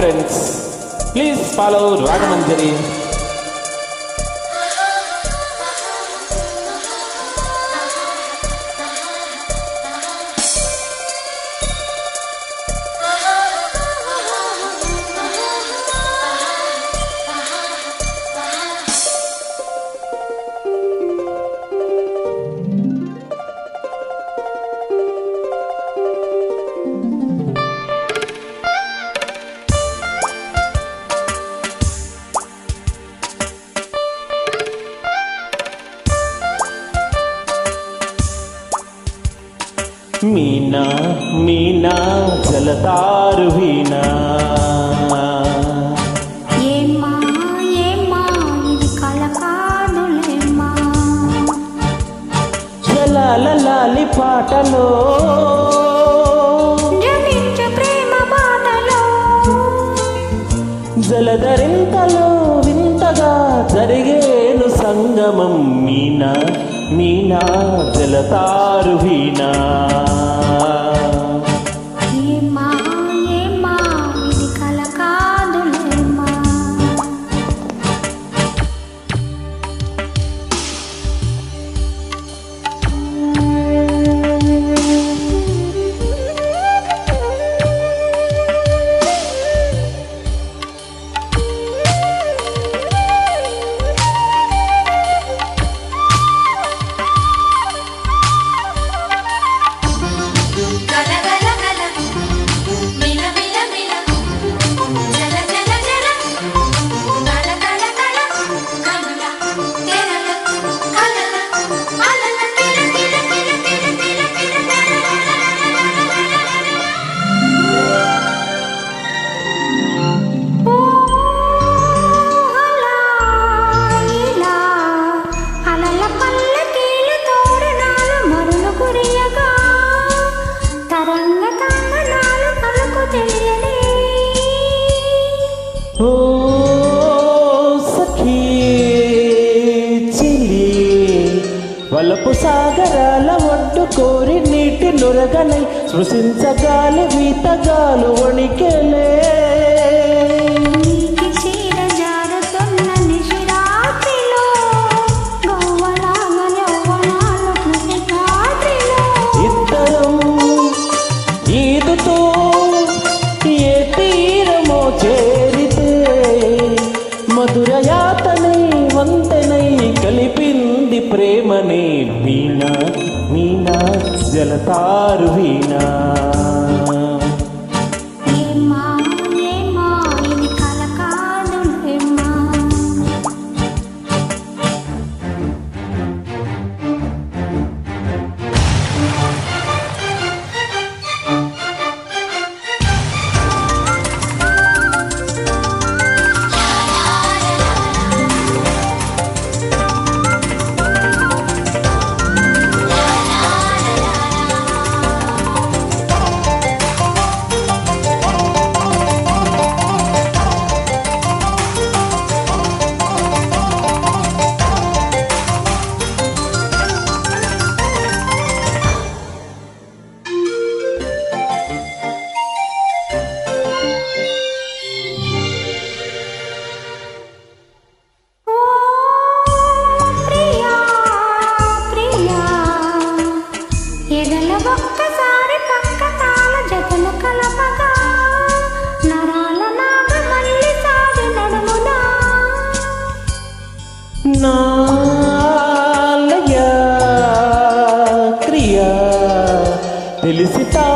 Friends please follow రాగమంజరి మీనా మీనా జలతారు వీణా. లాలి పాటలో. ఉత్తమం మీనా మీనా జలతారు వీనా వలపు సాగరాల ఒడ్డు కోరి నీటి నురగలై సృశించగాలి వీతగాలు వణికెలే. मीना जलतारुवीणा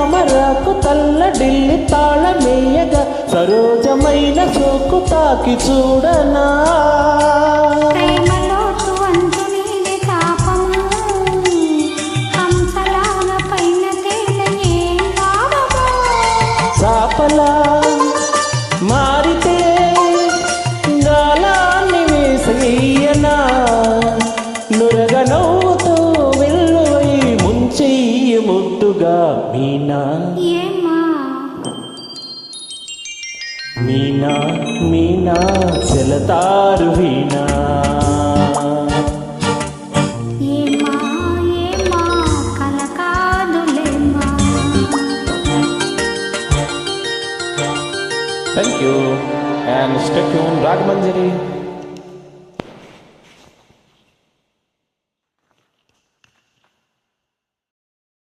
తామరాకు తాళ మేయగా సరోజమైన సోకు తాకి చూడనా. మీనా మీనా మీనా చెలతారు వీణా Thank you and stay tuned Ragmanjari.